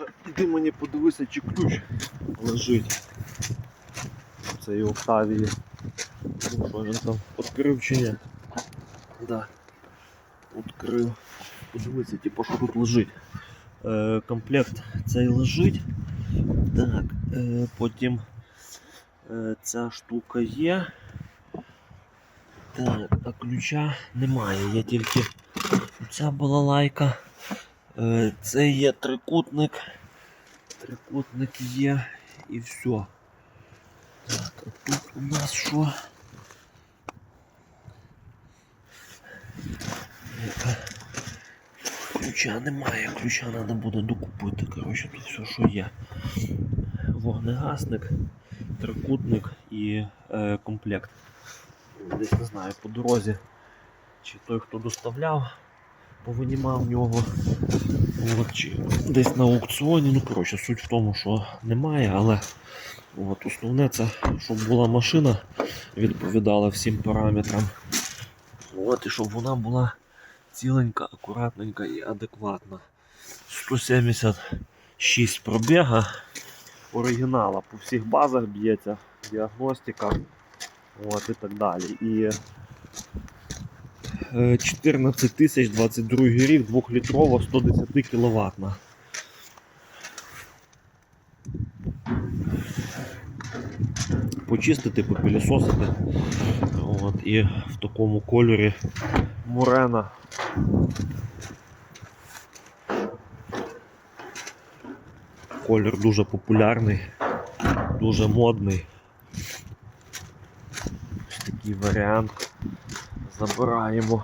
каже, іди мені подивися, чи ключ лежить. в Цей Октавії. Що він там відкрив чи ні? Да. Відкрив. Подивися, типу, що тут лежить. Е, комплект цей лежить. Так, е, потім е, ця штука є. Так, а ключа немає, є тільки ця балалайка. Е, це є трикутник. Трикутник є і все. Так, а тут у нас що? Е, Ключа немає, ключа треба буде докупити. Коротше, тут все, що є. Вогнегасник, трикутник і е, комплект. Десь не знаю, по дорозі. Чи той, хто доставляв, повинімав в нього. От, чи десь на аукціоні. Ну, коротше, суть в тому, що немає, але от, основне це, щоб була машина, відповідала всім параметрам. От, і щоб вона була ціленька, акуратненька і адекватна. 176 пробіга оригінала по всіх базах б'ється, діагностика от, і так далі. І 14 тисяч 22 рік, 2-літрова, 110 кВт. Почистити, попілісосити. От, і в такому кольорі Мурена. Колір дуже популярний, дуже модний. Ось такий варіант. Забираємо